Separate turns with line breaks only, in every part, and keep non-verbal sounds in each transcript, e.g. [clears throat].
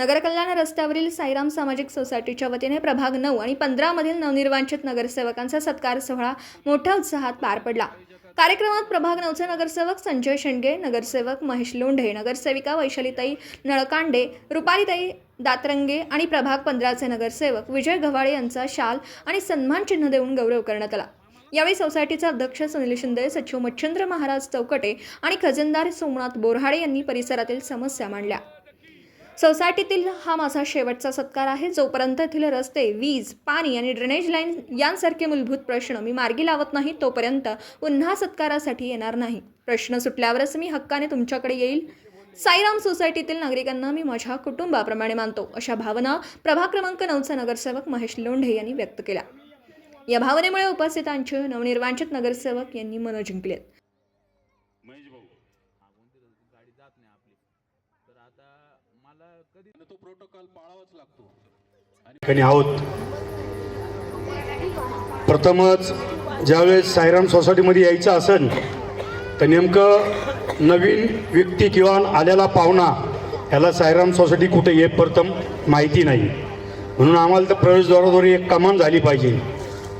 नगरकल्याण रस्त्यावरील साईराम सामाजिक सोसायटीच्या वतीने प्रभाग नऊ आणि पंधरामधील नवनिर्वांचित नगरसेवकांचा सत्कार सोहळा मोठ्या उत्साहात पार पडला. कार्यक्रमात प्रभाग नऊचे नगरसेवक संजय शेंडगे नगरसेवक महेश लोंढे नगरसेविका वैशालीताई नळकांडे रुपालीताई दातरंगे आणि प्रभाग पंधराचे नगरसेवक विजय गव्हाळे यांचा शाल आणि सन्मान चिन्ह देऊन गौरव करण्यात आला. यावेळी सोसायटीचे अध्यक्ष सुनील शिंदे सचिव मच्छिंद्र महाराज चौकटे आणि खजिनदार सोमनाथ बोरहाडे यांनी परिसरातील समस्या मांडल्या. सोसायटीतील हा माझा शेवटचा सत्कार आहे. जोपर्यंत येथील रस्ते वीज पाणी आणि ड्रेनेज लाईन यांसारखे मूलभूत प्रश्न मी मार्गी लावत नाही तोपर्यंत पुन्हा सत्कारासाठी येणार नाही. प्रश्न सुटल्यावरच मी हक्काने तुमच्याकडे येईल. साईराम सोसायटीतील नागरिकांना मी माझ्या कुटुंबाप्रमाणे मानतो अशा भावना प्रभाग क्रमांक नऊचा नगरसेवक महेश लोंढे यांनी व्यक्त केल्या. या भावनेमुळे उपस्थितांचे नवनिर्वांचित नगरसेवक यांनी मनं जिंकलेत
महेश भाऊ
गाडी जात नाही आपली तर आता मला कधी
आणि तो प्रोटोकॉल पाळावाच लागतो.
ठिकाणी आहोत. प्रथमच ज्यावेळेस साईराम सोसायटीमध्ये यायचं असेल तर नेमकं नवीन व्यक्ती किंवा आलेला पाहुणा ह्याला साईराम सोसायटी कुठे हे प्रथम माहिती नाही. म्हणून आम्हाला तर प्रवेशद्वाराद्वारे एक कमान झाली पाहिजे.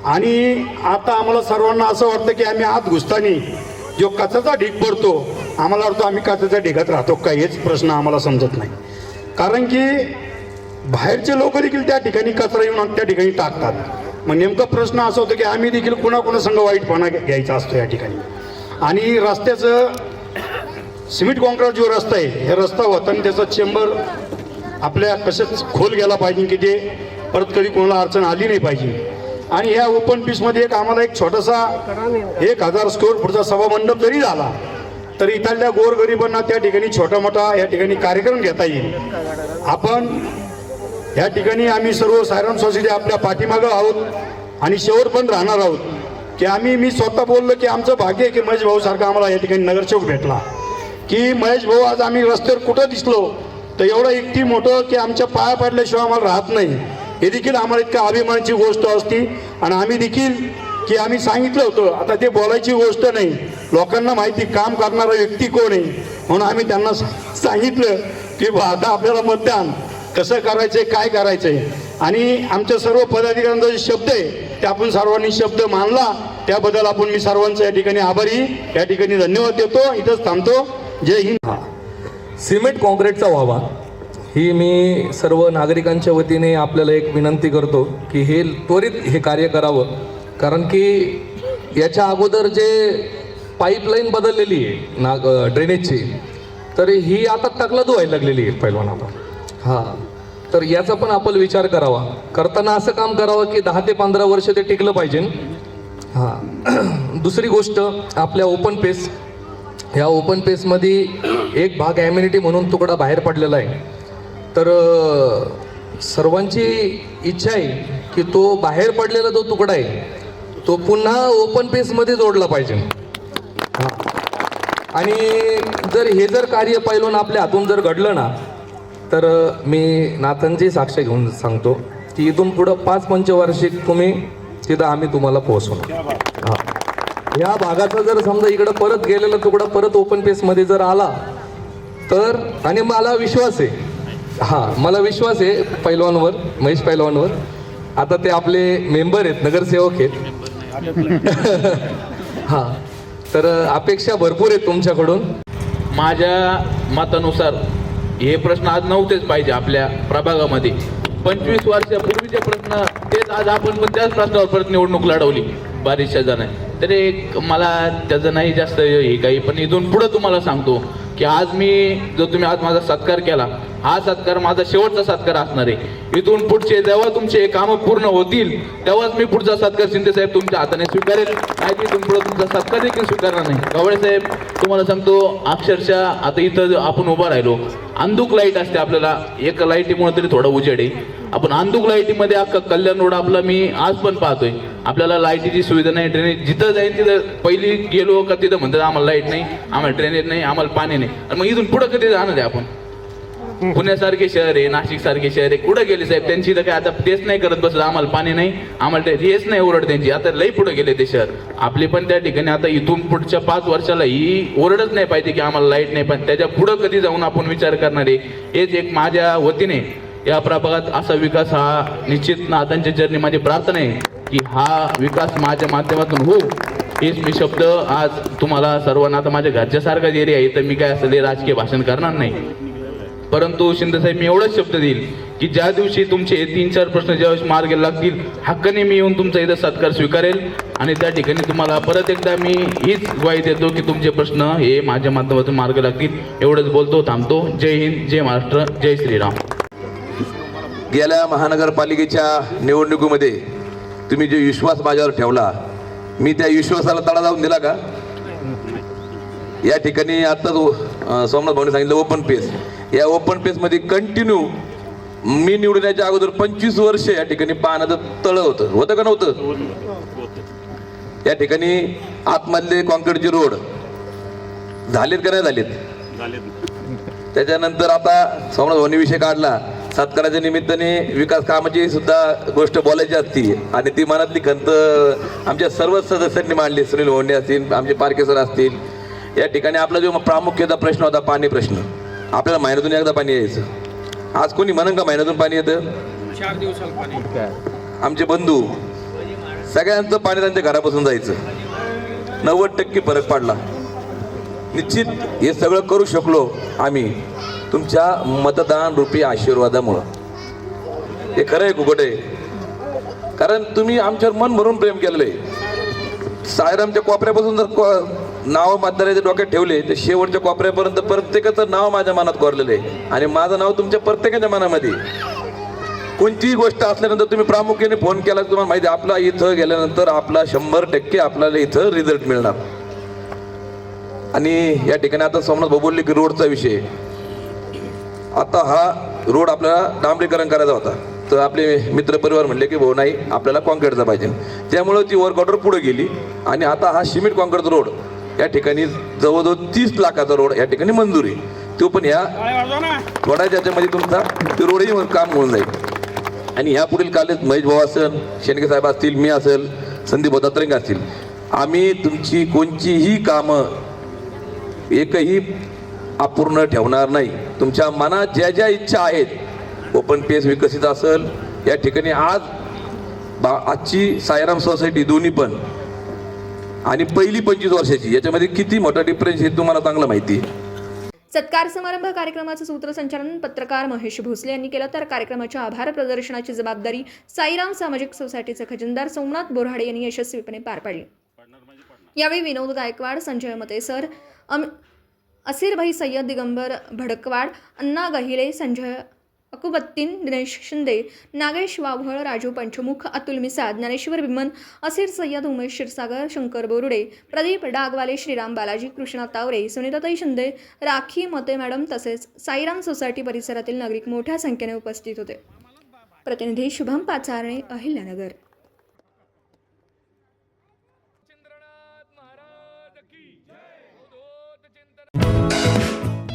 आणि आता आम्हाला सर्वांना असं वाटतं की आम्ही आत घुसताना जो कचाचा ढीक भरतो आम्हाला वाटतो आम्ही कचाच्या ढिगात राहतो का हेच प्रश्न आम्हाला समजत नाही. कारण की बाहेरचे लोक देखील त्या ठिकाणी कचरा येऊन त्या ठिकाणी टाकतात. मग नेमका प्रश्न असा होतो की आम्ही देखील कुणाकुणासंघ वाईटपणा घ्यायचा असतो या ठिकाणी. आणि रस्त्याचं सिमेंट कॉन्क्रीट जो रस्ता आहे हे रस्ता होताना त्याचा चेंबर आपल्या कसंच खोल गेला पाहिजे की ते परत कधी कोणाला अडचण आली नाही पाहिजे. आणि ह्या ओपन पीसमध्ये एक आम्हाला एक छोटासा एक हजार स्क्वेअर फूटचा सभामंडप जरी झाला. तर इथल्या गोरगरिबांना त्या ठिकाणी छोटा मोठा या ठिकाणी कार्यक्रम घेता येईल. आपण या ठिकाणी आम्ही सर्व सायरन सोसायटी आपल्या पाठीमागं आहोत आणि शेवट पण राहणार आहोत. की आम्ही मी स्वतः बोललो की आमचं भाग्य आहे की महेश भाऊ सारखा आम्हाला या ठिकाणी नगरसेवक भेटला. की महेश भाऊ आज आम्ही रस्त्यावर कुठं दिसलो तर एवढं इतकी मोठं की आमच्या पाया पडल्याशिवाय आम्हाला राहत नाही. हे देखील आम्हाला इतक्या अभिमानाची गोष्ट असती. आणि आम्ही देखील की आम्ही सांगितलं होतं. आता ते बोलायची गोष्ट नाही. लोकांना माहिती काम करणारा व्यक्ती कोण आहे? म्हणून आम्ही त्यांना सांगितलं की बा आता आपल्याला मतदान कसं करायचंय काय करायचंय? आणि आमच्या सर्व पदाधिकाऱ्यांचा जे शब्द आहे ते आपण सर्वांनी शब्द मानला. त्याबद्दल आपण मी सर्वांचा या ठिकाणी आभारी. या ठिकाणी धन्यवाद देतो. इथंच थांबतो. जय हिंद.
सिमेंट कॉन्क्रीटचा व्हावा. ही मी सर्व नागरिकांच्या वतीने आपल्याला एक विनंती करतो की हे त्वरित हे कार्य करावं. कारण की याच्या अगोदर जे पाईपलाईन बदललेली आहे ना ड्रेनेजची तर ही आता तकला धुवायला लागलेली आहे पैलवानाला. हां. तर याचा पण आपण विचार करावा. करताना असं काम करावं की दहा ते पंधरा वर्ष ते टिकलं पाहिजे. हां. [clears throat] दुसरी गोष्ट आपल्या ओपन पेस. ह्या ओपन पेसमध्ये एक भाग ॲम्युनिटी म्हणून तुकडा बाहेर पडलेला आहे. तर सर्वांची इच्छा आहे की तो बाहेर पडलेला जो तुकडा आहे तो पुन्हा ओपन पेसमध्ये जोडला पाहिजे. हा. आणि जर हे जर कार्य पैलून आपल्या हातून जर घडलं ना तर मी नाथांची साक्ष घेऊन सांगतो की इथून पुढं पाच पंचवार्षिक तुम्ही तिथं आम्ही तुम्हाला पोहोचवणार. हा. ह्या भागाचा जर समजा इकडं परत गेलेला तुकडा परत ओपन पेसमध्ये जर आला तर आणि मला विश्वास आहे हां मला विश्वास आहे पैलवानवर महेश पैलवानवर. आता ते आपले मेंबर आहेत नगरसेवक आहेत. हां. तर अपेक्षा भरपूर आहेत तुमच्याकडून.
माझ्या मतानुसार हे प्रश्न आज नव्हतेच पाहिजे आपल्या प्रभागामध्ये. पंचवीस वर्षापूर्वीचे प्रश्न तेच आज आपण पण त्याच प्रश्नावर परत निवडणूक लढवली. बरीचशा जण तरी एक मला त्याचं नाही जास्त हे काही पण इथून पुढं तुम्हाला सांगतो की आज मी जो तुम्ही आज माझा सत्कार केला हा सत्कार माझा शेवटचा सत्कार असणार आहे. इथून पुढचे जेव्हा तुमचे कामं पूर्ण होतील तेव्हाच मी पुढचा सत्कार शिंदे साहेब तुमच्या हाताने स्वीकारेल. नाही इथून पुढे तुमचा सत्कार देखील स्वीकारणार नाही. कवळे साहेब तुम्हाला सांगतो अक्षरशः आता इथं आपण उभा राहिलो अंधुक लाइट असते आपल्याला. एका लाईटीमुळे तरी थोडा उजेड आहे. आपण अंधुक लाईटीमध्ये अख्खा कल्याण रोड आपला मी आज पण पाहतोय. आपल्याला लाईटीची सुविधा नाही ड्रेनेज जिथं जाईल तिथं पहिली गेलो का तिथं म्हणतात आम्हाला लाइट नाही आम्हाला ड्रेनेज नाही आम्हाला पाणी नाही. आणि मग इथून पुढं कधी जाणार आहे आपण? पुण्यासारखे शहर आहे नाशिक सारखे शहर आहे. कुठं गेले साहेब? त्यांची तर काय आता तेच नाही करत बसलं आम्हाला पाणी नाही आम्हाला ते हेच नाही ओरड त्यांची. आता लई पुढे गेले ते शहर. आपले पण त्या ठिकाणी आता इथून पुढच्या पाच वर्षाला ही ओरडच नाही पाहिजे की आम्हाला लाइट नाही पण त्याच्या पुढं कधी जाऊन आपण विचार करणार आहे? हेच एक माझ्या वतीने या प्रभागात असा विकास हा निश्चित नाथांच्या चरणी माझी प्रार्थना आहे की हा विकास माझ्या माध्यमातून हो हेच मी शब्द आज तुम्हाला सर्वांना आता माझ्या घरच्यासारखाच एरिया आहे तर मी काय असं राजकीय भाषण करणार नाही. परंतु शिंदेसाहेब मी एवढाच शब्द देईल की ज्या दिवशी तुमचे तीन चार प्रश्न ज्यावेळेस मार्ग लागतील हक्काने मी येऊन तुमचा इथं सत्कार स्वीकारेल. आणि त्या ठिकाणी तुम्हाला परत एकदा मी हीच ग्वाही देतो की तुमचे प्रश्न हे माझ्या माध्यमातून मार्ग लागतील. एवढंच बोलतो थांबतो. जय हिंद जय महाराष्ट्र जय श्रीराम.
गेल्या महानगरपालिकेच्या निवडणुकीमध्ये तुम्ही जो विश्वास माझ्यावर ठेवला मी त्या विश्वासाला तडा जाऊन दिला का? या ठिकाणी आत्ताच सोमनाथ भाऊने सांगितलं ओपन पेस या ओपन पेसमध्ये कंटिन्यू मी निवडून याच्या अगोदर पंचवीस वर्ष या ठिकाणी पाण्याचं तळ होतं. होतं का नव्हतं? या ठिकाणी आतमधले कॉन्क्रीटचे रोड झालेत का नाही झालेत? त्याच्यानंतर आता सोमनाथ भाऊनी विषय काढला सत्काराच्या निमित्ताने विकास कामाची सुद्धा गोष्ट बोलायची असती. आणि ती मनातली खंत आमच्या सर्वच सदस्यांनी मांडली. सुनील भोंडे असतील आमचे पारकेसर असतील. या ठिकाणी आपला जो प्रामुख्याचा प्रश्न होता पाणी प्रश्न. आपल्याला महिन्यातून एकदा पाणी यायचं. आज कोणी म्हणून का महिन्यातून पाणी येतं? आमचे बंधू सगळ्यांचं पाणी त्यांच्या घरापासून जायचं. नव्वद टक्के फरक पडला. निश्चित हे सगळं करू शकलो आम्ही तुमच्या मतदान रूपी आशीर्वादामुळं. हे खरं आहे कुकट आहे. कारण तुम्ही आमच्यावर मन भरून प्रेम केलेलं आहे. सायरामच्या कोपऱ्यापासून जर को- नाव मतदाराच्या डोक्यात ठेवले तर शेवटच्या कोपऱ्यापर्यंत प्रत्येकाचं नाव माझ्या मनात कोरलेलं आहे. आणि माझं नाव तुमच्या प्रत्येकाच्या मनामध्ये कोणतीही गोष्ट असल्यानंतर तुम्ही प्रामुख्याने फोन केला तुम्हाला माहिती आहे, आपला इथं गेल्यानंतर आपला शंभर टक्के आपल्याला इथं रिझल्ट मिळणार. आणि या ठिकाणी आता सोमनाथ भाऊ बोलले की रोडचा विषय. आता हा रोड आपल्याला डांबरीकरण करायचा होता. तर आपले मित्र परिवार म्हणले की भाऊ नाही आपल्याला कॉन्क्रीटचा पाहिजे. त्यामुळं ती वर्क ऑर्डर पुढे गेली. आणि आता हा सिमेंट कॉन्क्रीट रोड. या ठिकाणी जवळजवळ तीस लाखाचा रोड या ठिकाणी मंजूर आहे. तो पण ह्या थोड्याच्या याच्यामध्ये तुमचा ते रोडही काम होऊन जाईल. आणि ह्या पुढील कालेज महेश भाऊ असेल शेंडगे साहेब असतील मी असेल संदीप दत्तरंग असतील. आम्ही तुमची कोणतीही कामं एकही अपूर्ण ठेवणार नाही. तुमच्या मनात ज्या ज्या इच्छा आहेत ओपन पेस विकसित असेल या ठिकाणी आज बा आजची सायराम सोसायटी दोन्ही पण आणि पहिली पंचवीस वर्षाची याच्यामध्ये किती मोठा डिफरन्स हे तुम्हाला चांगलं माहिती आहे.
सत्कार समारंभ कार्यक्रमाचं सूत्रसंचालन पत्रकार महेश भोसले यांनी केलं. तर कार्यक्रमाच्या आभार प्रदर्शनाची जबाबदारी साईराम सामाजिक सोसायटीचे खजिनदार सोमनाथ बोराडे यांनी यशस्वीपणे पार पाडली. यावेळी विनोद गायकवाड संजय मते सर अम असिरभाई सय्यद दिगंबर भडकवाड अण्णा गहिले संजय अकुबत्तीन दिनेश शिंदे नागेश वाभळ राजू पंचमुख अतुल मिसाद ज्ञानेश्वर विमन असिर सय्यद उमेश क्षीरसागर शंकर बोरुडे प्रदीप डागवाले श्रीराम बालाजी कृष्णा तावरे सुनीताताई शिंदे राखी मते मॅडम तसेच साईराम सोसायटी परिसरातील नागरिक मोठ्या संख्येने उपस्थित होते. प्रतिनिधी शुभम पाचारणे अहिल्यानगर.